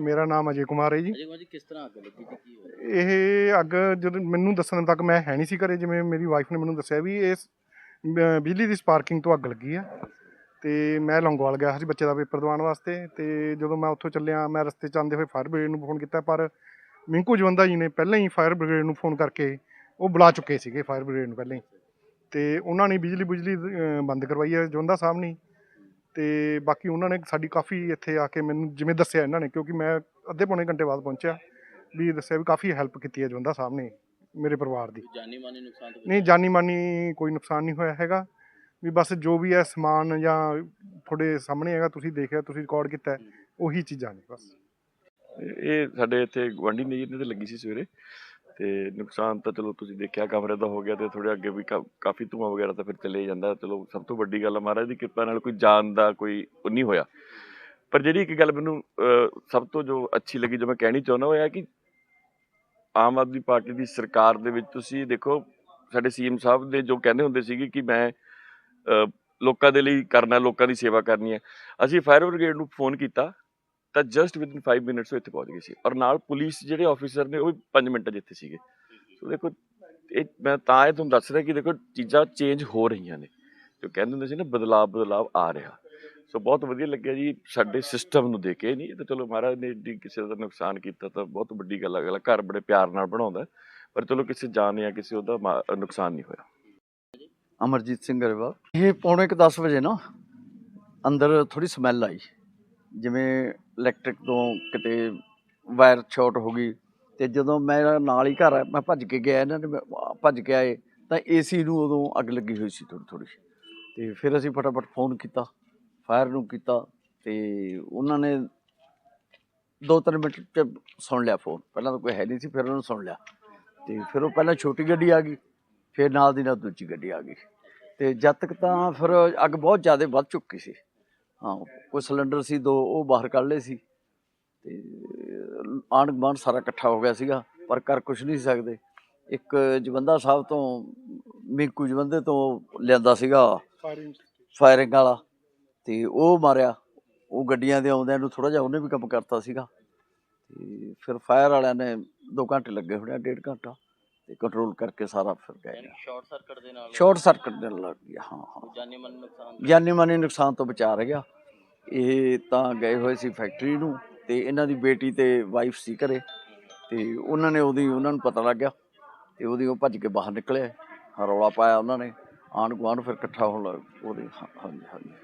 ਮੇਰਾ ਨਾਮ ਅਜੇ ਕੁਮਾਰ ਹੈ ਜੀ। ਅਜੇ ਕੁਮਾਰ ਜੀ ਕਿਸ ਤਰ੍ਹਾਂ ਅੱਗ ਲੱਗੀ ਤੇ ਕੀ ਹੋਇਆ? ਇਹ ਅੱਗ ਜਦੋਂ ਮੈਨੂੰ ਦੱਸਣ ਤੱਕ ਮੈਂ ਹੈ ਨਹੀਂ ਸੀ ਘਰੇ ਜਿਵੇਂ ਮੇਰੀ ਵਾਈਫ ਨੇ ਮੈਨੂੰ ਦੱਸਿਆ ਵੀ ਇਸ ਬ- ਬਿਜਲੀ ਦੀ ਸਪਾਰਕਿੰਗ ਤੋਂ ਅੱਗ ਲੱਗੀ ਆ। ਤੇ ਮੈਂ ਲੌਂਗੋਵਾਲ ਗਿਆ ਸੀ ਬੱਚੇ ਦਾ ਪੇਪਰ ਦਿਵਾਉਣ ਵਾਸਤੇ ਤੇ ਜਦੋਂ ਮੈਂ ਉੱਥੋਂ ਚੱਲਿਆ ਮੈਂ ਰਸਤੇ 'ਚ ਆਉਂਦੇ ਹੋਏ ਫਾਇਰ ਬ੍ਰਿਗੇਡ ਨੂੰ ਫੋਨ ਕੀਤਾ ਪਰ ਮਿੰਕੂ ਜਵੰਦਾ ਜੀ ਨੇ ਪਹਿਲਾਂ ਹੀ ਫਾਇਰ ਬ੍ਰਿਗੇਡ ਨੂੰ ਫੋਨ ਕਰਕੇ ਉਹ ਬੁਲਾ ਚੁੱਕੇ ਸੀਗੇ ਫਾਇਰ ਬ੍ਰਿਗੇਡ ਨੂੰ ਪਹਿਲਾਂ ਹੀ। ਤੇ ਉਹਨਾਂ ਨੇ ਬਿਜਲੀ ਬੁਜਲੀ ਅਹ, ਬੰਦ ਕਰਵਾਈ ਹੈ ਜਵੰਦਾ ਸਾਹਿਬ ਨੇ। ਤੇ ਬਾਕੀ ਉਹਨਾਂ ਨੇ ਸਾਡੀ ਕਾਫੀ ਇੱਥੇ ਆ ਕੇ ਮੈਨੂੰ ਜਿਵੇਂ ਦੱਸਿਆ ਇਹਨਾਂ ਨੇ ਕਿਉਂਕਿ ਮੈਂ ਅੱਧੇ ਪੌਣੇ ਘੰਟੇ ਬਾਅਦ ਪਹੁੰਚਿਆ ਵੀ ਦੱਸਿਆ ਵੀ ਕਾਫੀ ਹੈਲਪ ਕੀਤੀ ਹੈ ਜਵੰਦਾ ਸਾਹਿਬ ਨੇ ਮੇਰੇ ਪਰਿਵਾਰ ਦੀ। ਜਾਨੀ ਮਾਨੀ ਨੁਕਸਾਨ ਤਾਂ ਨਹੀਂ ਜਾਨੀ ਮਾਨੀ ਕੋਈ ਨੁਕਸਾਨ ਨਹੀਂ ਹੋਇਆ ਹੈਗਾ ਵੀ ਬਸ ਜੋ ਵੀ ਹੈ ਸਮਾਨ ਜਾਂ ਤੁਹਾਡੇ ਸਾਹਮਣੇ ਹੈਗਾ ਤੁਸੀਂ ਦੇਖਿਆ ਤੁਸੀਂ ਰਿਕਾਰਡ ਕੀਤਾ ਹੈ, ਉਹੀ ਚੀਜ਼ਾਂ ਨੇ ਬਸ। ਇਹ ਸਾਡੇ ਇੱਥੇ ਗੁਆਂਢੀ ਨੇ ਜੀ ਇਹਨਾਂ ਤੇ ਲੱਗੀ ਸੀ ਸਵੇਰੇ। ਤੇ ਨੁਕਸਾਨ ਤਾਂ ਚਲੋ ਤੁਸੀਂ ਦੇਖਿਆ ਕਮਰੇ ਦਾ ਹੋ ਗਿਆ ਤੇ ਥੋੜੇ ਅੱਗੇ ਵੀ ਕਾ- ਕਾਫੀ ਧੂੰਆਂ ਵਗੈਰਾ ਤਾਂ ਫਿਰ ਚਲੇ ਜਾਂਦਾ ਚਲੋ ਸਭ ਤੋਂ ਵੱਡੀ ਗੱਲ ਆ ਮਹਾਰਾਜ ਦੀ ਕਿਰਪਾ ਨਾਲ ਕੋਈ ਜਾਨ ਦਾ ਕੋਈ ਉਹ ਨਹੀਂ ਹੋਇਆ। ਪਰ ਜਿਹੜੀ ਇੱਕ ਗੱਲ ਮੈਨੂੰ ਸਭ ਤੋਂ ਜੋ ਅੱਛੀ ਲੱਗੀ ਜੋ ਮੈਂ ਕਹਿਣੀ ਚਾਹੁੰਦਾ ਉਹ ਹੈ ਕਿ ਆਮ ਆਦਮੀ ਪਾਰਟੀ ਦੀ ਸਰਕਾਰ ਦੇ ਵਿੱਚ ਤੁਸੀਂ ਦੇਖੋ, ਸਾਡੇ ਸੀਐਮ ਸਾਹਿਬ ਦੇ ਜੋ ਕਹਿੰਦੇ ਹੁੰਦੇ ਸੀਗੇ ਕਿ ਮੈਂ ਲੋਕਾਂ ਦੇ ਲਈ ਕਰਨਾ, ਲੋਕਾਂ ਦੀ ਸੇਵਾ ਕਰਨੀ ਹੈ। ਅਸੀਂ ਫਾਇਰ ਬ੍ਰਿਗੇਡ ਨੂੰ ਫੋਨ ਕੀਤਾ ਤਾਂ ਜਸਟ ਵਿਦਿਨ 5 ਮਿੰਟਸ ਉਹ ਇੱਥੇ ਪਹੁੰਚ ਗਏ ਸੀ। ਔਰ ਨਾਲ ਪੁਲਿਸ ਜਿਹੜੇ ਆਫੀਸਰ ਨੇ, ਉਹ ਵੀ 5 ਮਿੰਟ ਜਿੱਥੇ ਸੀਗੇ। ਸੋ ਦੇਖੋ, ਇਹ ਮੈਂ ਤਾਂ ਇਹ ਤੁਹਾਨੂੰ ਦੱਸ ਰਿਹਾ ਕਿ ਦੇਖੋ, ਚੀਜ਼ਾਂ ਚੇਂਜ ਹੋ ਰਹੀਆਂ ਨੇ। ਜੋ ਕਹਿੰਦੇ ਹੁੰਦੇ ਸੀ ਨਾ ਬਦਲਾਅ ਬਦਲਾਅ ਆ ਰਿਹਾ। ਸੋ ਬਹੁਤ ਵਧੀਆ ਲੱਗਿਆ ਜੀ ਸਾਡੇ ਸਿਸਟਮ ਨੂੰ ਦੇਖ ਕੇ। ਨਹੀਂ ਤਾਂ ਚਲੋ ਮਹਾਰਾਜ ਨੇ ਜੀ ਕਿਸੇ ਦਾ ਨੁਕਸਾਨ ਕੀਤਾ ਤਾਂ ਬਹੁਤ ਵੱਡੀ ਗੱਲ ਅਗਲਾ ਘਰ ਬੜੇ ਪਿਆਰ ਨਾਲ ਬਣਾਉਂਦਾ ਪਰ ਚਲੋ ਕਿਸੇ ਜਾਨ ਜਾਂ ਕਿਸੇ ਉਹਦਾ ਨੁਕਸਾਨ ਨਹੀਂ ਹੋਇਆ। ਅਮਰਜੀਤ ਸਿੰਘ ਗਰੇਵਾਲ। ਇਹ ਪੌਣੇ ਕੁ 10 ਵਜੇ ਨਾ ਅੰਦਰ ਥੋੜੀ ਸਮੈਲ ਆਈ। ਜਿਵੇਂ ਇਲੈਕਟ੍ਰਿਕ ਤੋਂ ਕਿਤੇ ਵਾਇਰ ਸ਼ਾਰਟ ਹੋ ਗਈ ਤੇ ਜਦੋਂ ਮੇਰਾ ਨਾਲ ਹੀ ਘਰ ਹੈ ਮੈਂ ਭੱਜ ਕੇ ਗਿਆ ਇਹਨਾਂ ਨੇ ਮੈਂ ਭੱਜ ਕੇ ਆਏ, ਤਾਂ ਏਸੀ ਨੂੰ ਉਦੋਂ ਅੱਗ ਲੱਗੀ ਹੋਈ ਸੀ ਥੋੜੀ ਥੋੜੀ ਤੇ ਫਿਰ ਅਸੀਂ ਫਟਾਫਟ ਫੋਨ ਕੀਤਾ ਫਾਇਰ ਨੂੰ ਕੀਤਾ ਤੇ ਉਹਨਾਂ ਨੇ ਦੋ ਤਿੰਨ ਮਿੰਟ ਚ ਸੁਣ ਲਿਆ ਫੋਨ ਪਹਿਲਾਂ ਤਾਂ ਕੋਈ ਹੈ ਨਹੀਂ ਸੀ, ਫਿਰ ਉਹਨਾਂ ਉਹਨੂੰ ਸੁਣ ਲਿਆ। ਤੇ ਫਿਰ ਉਹ ਪਹਿਲਾਂ ਛੋਟੀ ਗੱਡੀ ਆ ਗਈ, ਫਿਰ ਨਾਲ ਦੀ ਨਾਲ ਦੂਜੀ ਗੱਡੀ ਆ ਗਈ। ਤੇ ਜਦ ਤੱਕ ਤਾਂ ਫਿਰ ਅੱਗ ਬਹੁਤ ਜ਼ਿਆਦਾ ਵੱਧ ਚੁੱਕੀ ਸੀ। ਹਾਂ ਕੋਈ ਸਿਲੰਡਰ ਸੀ ਦੋ ਉਹ ਬਾਹਰ ਕੱਢ ਲਏ ਸੀ। ਤੇ ਆਂਢ ਗੁਆਂਢ ਸਾਰਾ ਇਕੱਠਾ ਹੋ ਗਿਆ ਸੀਗਾ ਪਰ ਕਰ ਕੁਛ ਨਹੀਂ ਸਕਦੇ। ਇੱਕ ਜਵੰਦਾ ਸਾਹਿਬ ਤੋਂ ਮਿੰਕੂ ਜਵੰਦੇ ਤੋਂ ਲਿਆਂਦਾ ਸੀਗਾ ਫਾਇਰਿੰਗ ਵਾਲਾ ਤੇ ਉਹ ਮਾਰਿਆ। ਉਹ ਗੱਡੀਆਂ ਦੇ ਆਉਂਦਿਆਂ ਨੂੰ ਥੋੜਾ ਜਿਹਾ ਉਹਨੇ ਵੀ ਕੰਮ ਕਰਤਾ ਸੀਗਾ। ਤੇ ਫਿਰ ਫਾਇਰ ਵਾਲਿਆਂ ਨੇ 2 ਘੰਟੇ ਲੱਗੇ ਹੋਣੇ ਆ, ਡੇਢ ਘੰਟਾ ਤੇ ਕੰਟਰੋਲ ਕਰਕੇ ਸਾਰਾ ਫਿਰ ਗਏ ਸ਼ਾਰਟ ਸਰਕਟ ਦੇ ਨਾਲ ਸ਼ਾਰਟ ਸਰਕਟ ਦੇ ਲੱਗ ਗਿਆ ਹਾਂ ਹਾਂ। ਜਾਨੀ ਮਾਨੀ ਨੁਕਸਾਨ ਜਾਨੀ ਮਾਨੀ ਨੁਕਸਾਨ ਤੋਂ ਬਚਾ ਰਿਹਾ ਇਹ ਤਾਂ ਗਏ ਹੋਏ ਸੀ ਫੈਕਟਰੀ ਨੂੰ ਤੇ ਇਹਨਾਂ ਦੀ ਬੇਟੀ ਤੇ ਵਾਈਫ ਸੀ ਘਰੇ ਤੇ ਉਹਨਾਂ ਨੇ ਉਹਦੀ, ਉਹਨਾਂ ਨੂੰ ਪਤਾ ਲੱਗ ਗਿਆ ਤੇ ਉਹਦੀ ਉਹ ਭੱਜ ਕੇ ਬਾਹਰ ਨਿਕਲੇ ਰੌਲਾ ਪਾਇਆ ਉਹਨਾਂ ਨੇ ਆਂਢ ਗੁਆਂਢ ਫਿਰ ਇਕੱਠਾ ਹੋਣ ਲੱਗ ਉਹਦੇ, ਹਾਂ- ਹਾਂਜੀ ਹਾਂਜੀ।